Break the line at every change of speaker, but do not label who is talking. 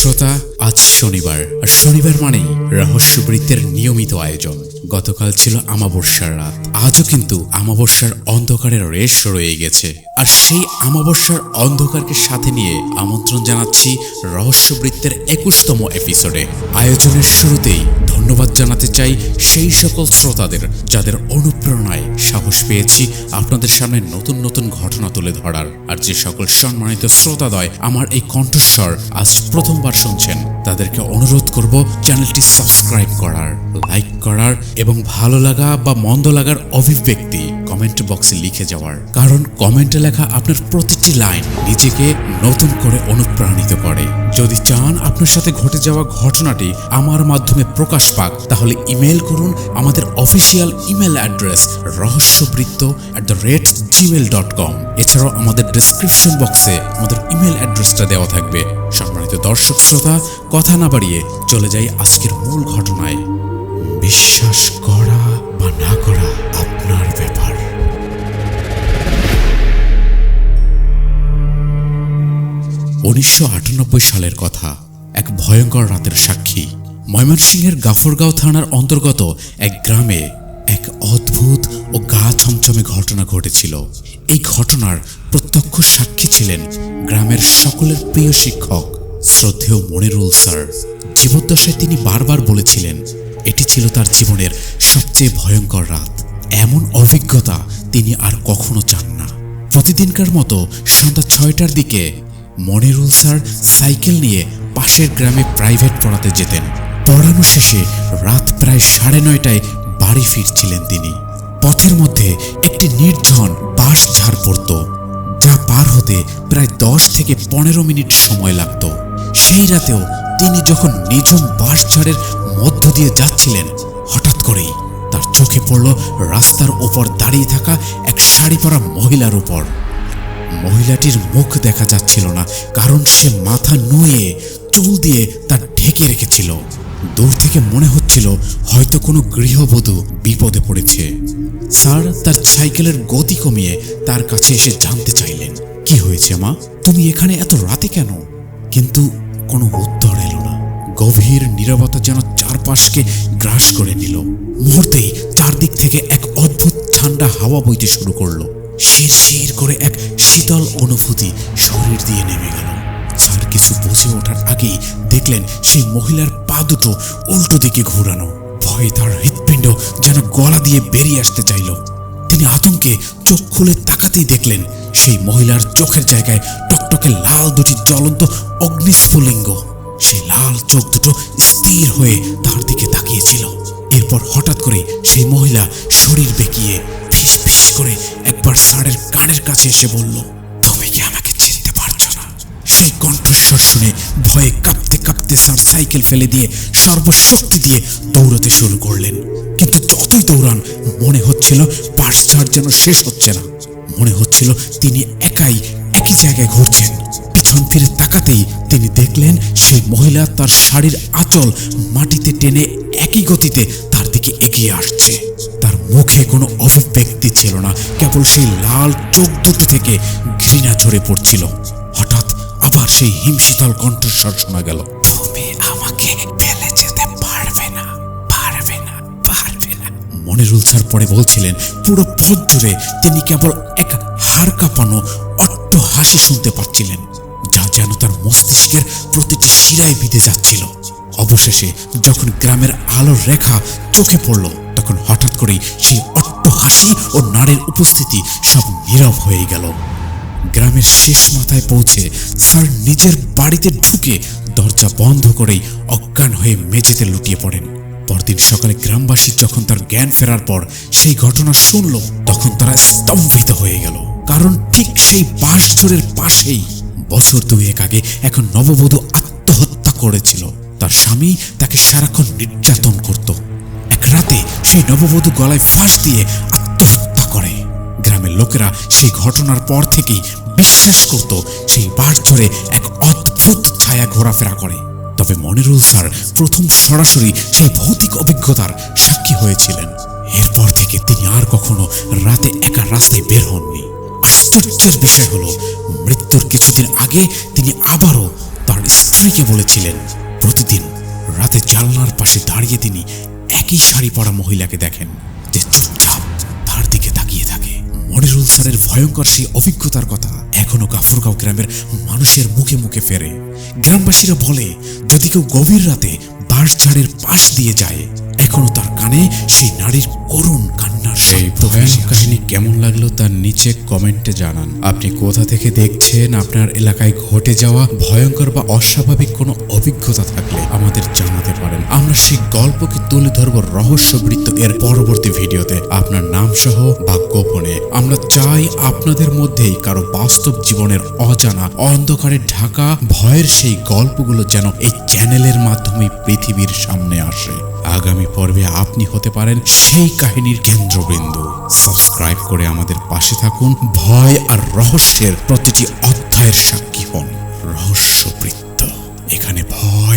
শ্রোতা আজ শনিবার। আর শনিবার মানেই রহস্যবৃত্তের নিয়মিত আয়োজন। গতকাল ছিল আমাবস্যার রাত। আজও কিন্তু আমাবস্যার অন্ধকারের রেশ রয়ে গেছে। আর সেই আমাবস্যার অন্ধকারকে সাথে নিয়ে আমন্ত্রণ জানাচ্ছি রহস্যবৃত্তের একুশতম এপিসোডে। আয়োজনের শুরুতেই ধন্যবাদ জানাতে চাই সেই সকল শ্রোতাদের, যাদের অনুপ্রেরণায় সাহস পেয়েছি আপনাদের সামনে নতুন নতুন ঘটনা তুলে ধরার। আর যে সকল সম্মানিত শ্রোতাদয় আমার এই কণ্ঠস্বর আজ প্রথমবার শুনছেন, তাদেরকে অনুরোধ করব চ্যানেলটি সাবস্ক্রাইব করার। লাইক করার এবং ভালো লাগা বা মন্দ লাগার অভিব্যক্তি কমেন্ট বক্সে লিখে যাওয়ার। কারণ কমেন্টে লেখা আপনার প্রতিটি লাইন নিজেকে নতুন করে অনুপ্রাণিত করে। যদি চান আপনার সাথে ঘটে যাওয়া ঘটনাটি আমার মাধ্যমে প্রকাশ পাক, তাহলে ইমেল করুন আমাদের official email address Rahasyabritta at the rate gmail dot com এছাড়াও আমাদের ডিসক্রিপশন বক্সে আমাদের ইমেল অ্যাড্রেসটা দেওয়া থাকবে। সম্মানিত দর্শক, শ্রোতা, কথা না বাড়িয়ে চলে যাই আজকের মূল ঘটনায়। বিশ্বাস করা বা না করা আপনার ব্যাপার। উনিশশো আটানব্বই সালের কথা, এক ভয়ঙ্কর রাতের সাক্ষী, ময়মনসিংহের গাফরগাঁও থানার অন্তর্গত এক গ্রামে এক অদ্ভুত ও গা ছমছমে ঘটনা ঘটেছিল। এই ঘটনার প্রত্যক্ষ সাক্ষী ছিলেন গ্রামের সকলের প্রিয় শিক্ষক শ্রদ্ধেয় মনিরুল স্যার। জীবদ্দশায় তিনি বারবার বলেছিলেন এটি ছিল তার জীবনের সবচেয়ে ভয়ঙ্কর রাত। এমন অভিজ্ঞতা তিনি আর কখনো চান না। প্রতিদিনকার মতো সন্ধ্যা ছয়টার দিকে মনিরুল স্যার সাইকেল নিয়ে পাশের গ্রামে প্রাইভেট পড়াতে যেতেন। পড়ানো শেষে রাত প্রায় সাড়ে নয়টায় বাড়ি ফিরছিলেন তিনি। পথের মধ্যে একটি নির্জন বাঁশ ঝাড় পড়ত, যা পার হতে প্রায় দশ থেকে পনেরো মিনিট সময় লাগতো। সেই রাতেও তিনি যখন নিঝুম বাঁশঝাড়ের মধ্য দিয়ে যাচ্ছিলেন। হঠাৎ করেই তার চোখে পড়ল রাস্তার ওপর দাঁড়িয়ে থাকা এক শাড়ি পরা মহিলার উপর। মহিলাটির মুখ দেখা যাচ্ছিল না, কারণ সে মাথা নুয়ে চুল দিয়ে তার ঢেকে রেখেছিল। দূর থেকে মনে হচ্ছিল হয়তো কোনো গৃহবধূ বিপদে পড়েছে। স্যার, তার সাইকেলের গতি কমিয়ে তার কাছে এসে জানতে চাইলেন, কি হয়েছে মা? তুমি এখানে এত রাতে কেন? কিন্তু কোনো উত্তর এলো না। গভীর নীরবতা যেন চারপাশকে গ্রাস করে নিল মুহূর্তেই চারদিক থেকে এক অদ্ভুত ঠান্ডা হাওয়া বইতে শুরু করল। শির শির করে এক শীতল অনুভূতি শরীর দিয়ে নেমে গেল। স্যার কিছু বুঝে ওঠার আগেই দেখলেন সেই মহিলার পা দুটো উল্টো দিকে ঘোরানো। ভয়ে তার হৃৎপিণ্ড যেন গলা দিয়ে বেরিয়ে আসতে চাইল। তিনি আতঙ্কে চোখ খুলে তাকাতেই দেখলেন সেই মহিলার চোখের জায়গায় টকটকে লাল দুটি জ্বলন্ত অগ্নিস্ফুলিঙ্গ। সেই লাল চোখ দুটো স্থির হয়ে তার দিকে তাকিয়েছিল। এরপর হঠাৎ করে সেই মহিলা শরীর বেঁকিয়ে ফিস ফিস করে একবার স্যারের কানের কাছে এসে বলল, তুমি কি আমাকে চিনতে পারছ না? সেই কণ্ঠস্বর শুনে ভয়ে কাঁপতে কাঁপতে স্যার সাইকেল ফেলে দিয়ে সর্বশক্তি দিয়ে দৌড়াতে শুরু করলেন। কিন্তু যতই দৌড়ান, মনে হচ্ছিল পাশঝাড় যেন শেষ হচ্ছে না। মনে হচ্ছিল তিনি একাই একই জায়গায় ঘুরছেন। পিছন তাকাতেই তিনি দেখলেন সেই মহিলা তার শাড়ির আঁচল মাটিতে টেনে একই গতিতে তার দিকে এগিয়ে আসছে। তার মুখে কোনো অভিব্যক্তি ছিল না, কেবল সেই লাল চোখ দুটো থেকে ঘৃণা ঝরে পড়ছিল। হঠাৎ আবার সেই হিমশীতল কণ্ঠস্বর শোনা গেল, তুমি আমাকে ফেলে যেতে পারবে না পারবে না পারবে না। মনিরুল স্যার পরে বলছিলেন, পুরো পথ জুড়ে তিনি কেবল এক হাড় কাঁপানো অট্ট হাসি শুনতে পাচ্ছিলেন। যেন তার মস্তিষ্কের প্রতিটি শিরায় বিঁধে যাচ্ছিল? অবশেষে যখন গ্রামের আলোর রেখা চোখে পড়ল, তখন হঠাৎ করেই সেই অট্ট হাসি ও নারীর উপস্থিতি সব নীরব হয়ে গেল। গ্রামের শেষ মাথায় পৌঁছে স্যার নিজের বাড়িতে ঢুকে দরজা বন্ধ করেই অজ্ঞান হয়ে মেঝেতে লুটিয়ে পড়েন। পরদিন সকালে গ্রামবাসী যখন তার জ্ঞান ফেরার পর সেই ঘটনা শুনল, তখন তারা স্তম্ভিত হয়ে গেল। কারণ ঠিক সেই বাঁশঝোড়ের পাশেই বছর দুয়েক আগে এখন নববধূ আত্মহত্যা করেছিল। তার স্বামী তাকে সারাক্ষণ নির্যাতন করত। এক রাতে সেই নববধূ গলায় ফাঁস দিয়ে আত্মহত্যা করে। গ্রামের লোকেরা সেই ঘটনার পর থেকেই বিশ্বাস করত, সেই বার ধরে এক অদ্ভুত ছায়া ঘোরাফেরা করে। তবে মনিরুল স্যার প্রথম সরাসরি সেই ভৌতিক অভিজ্ঞতার সাক্ষী হয়েছিলেন। এরপর থেকে তিনি আর কখনো রাতে একা রাস্তায় বের হননি। আশ্চর্যের বিষয় হলো, মৃত্যুর কিছুদিন আগে তিনি আবারও তার তার স্ত্রীকে বলেছিলেন, প্রতিদিন রাতে জানলার পাশে দাঁড়িয়ে তিনি একই শাড়ি পরা মহিলাকে দেখেন যে চুপচাপ তার দিকে তাকিয়ে থাকে। মনিরুল স্যারের ভয়ঙ্কর সেই অভিজ্ঞতার কথা এখনও গাফরগাঁও গ্রামের মানুষের মুখে মুখে ফেরে। গ্রামবাসীরা বলে, যদি কেউ গভীর রাতে বাঁশঝাড়ের পাশ দিয়ে যায়, এখনও তার কানে সেই নারীর করুণ কান্নার
এই
শব্দ
ভয়ানক কাহিনী কেমন লাগল তার নিচে কমেন্টে জানান। আপনি কোথা থেকে দেখছেন আপনার এলাকায় ঘটে যাওয়া ভয়ঙ্কর বা অস্বাভাবিক কোনো অভিজ্ঞতা থাকলে আমাদের জানাতে পারেন। আমরা সেই গল্পকে তুলে ধরব রহস্যবৃত্ত এর পরবর্তী ভিডিওতে। আপনার নাম সহ বা গোপনে। আমরা চাই আপনাদের মধ্যেই কারও বাস্তব জীবনের অজানা অন্ধকারে ঢাকা ভয়ের সেই গল্পগুলো যেন এই চ্যানেলের মাধ্যমে পৃথিবীর সামনে আসে। আগামী পর্বে আপনি হতে পারেন সেই কাহিনীর কেন্দ্রবিন্দু। সাবস্ক্রাইব করে আমাদের পাশে থাকুন। ভয় আর রহস্যের প্রতিটি অধ্যায়ের সাক্ষী হন। রহস্যবৃত্ত। এখানে ভয়